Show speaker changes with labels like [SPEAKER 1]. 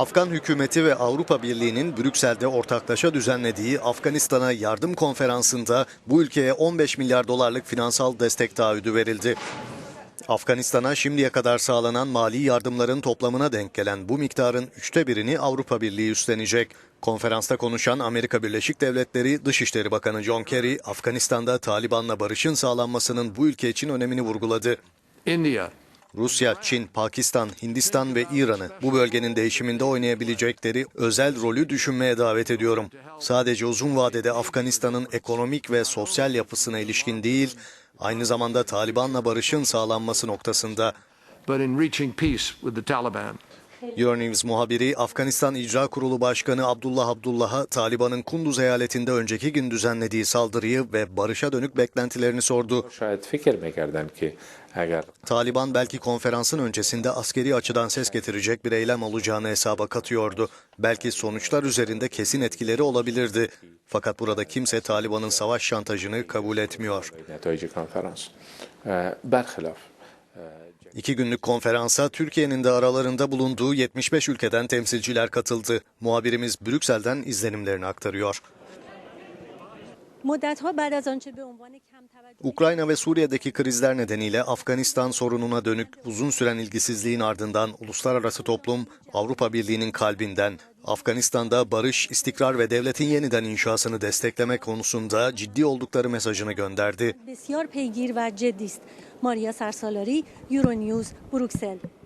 [SPEAKER 1] Afgan hükümeti ve Avrupa Birliği'nin Brüksel'de ortaklaşa düzenlediği Afganistan'a yardım konferansında bu ülkeye 15 milyar dolarlık finansal destek taahhüdü verildi. Afganistan'a şimdiye kadar sağlanan mali yardımların toplamına denk gelen bu miktarın üçte birini Avrupa Birliği üstlenecek. Konferansta konuşan Amerika Birleşik Devletleri Dışişleri Bakanı John Kerry, Afganistan'da Taliban'la barışın sağlanmasının bu ülke için önemini vurguladı.
[SPEAKER 2] India,
[SPEAKER 1] Rusya, Çin, Pakistan, Hindistan ve İran'ı bu bölgenin değişiminde oynayabilecekleri özel rolü düşünmeye davet ediyorum. Sadece uzun vadede Afganistan'ın ekonomik ve sosyal yapısına ilişkin değil, aynı zamanda Taliban'la barışın sağlanması noktasında. Euronews muhabiri Afganistan İcra Kurulu Başkanı Abdullah Abdullah'a Taliban'ın Kunduz eyaletinde önceki gün düzenlediği saldırıyı ve barışa dönük beklentilerini sordu. Taliban belki konferansın öncesinde askeri açıdan ses getirecek bir eylem olacağını hesaba katıyordu. Belki sonuçlar üzerinde kesin etkileri olabilirdi. Fakat burada kimse Taliban'ın savaş şantajını kabul etmiyor. İki günlük konferansa Türkiye'nin de aralarında bulunduğu 75 ülkeden temsilciler katıldı. Muhabirimiz Brüksel'den izlenimlerini aktarıyor. Ukrayna ve Suriye'deki krizler nedeniyle Afganistan sorununa dönük uzun süren ilgisizliğin ardından uluslararası toplum Avrupa Birliği'nin kalbinden Afganistan'da barış, istikrar ve devletin yeniden inşasını destekleme konusunda ciddi oldukları mesajını gönderdi.
[SPEAKER 3] Besiyor peygir ve ceddist. Maria Sarsalari, Euronews, Bruxelles.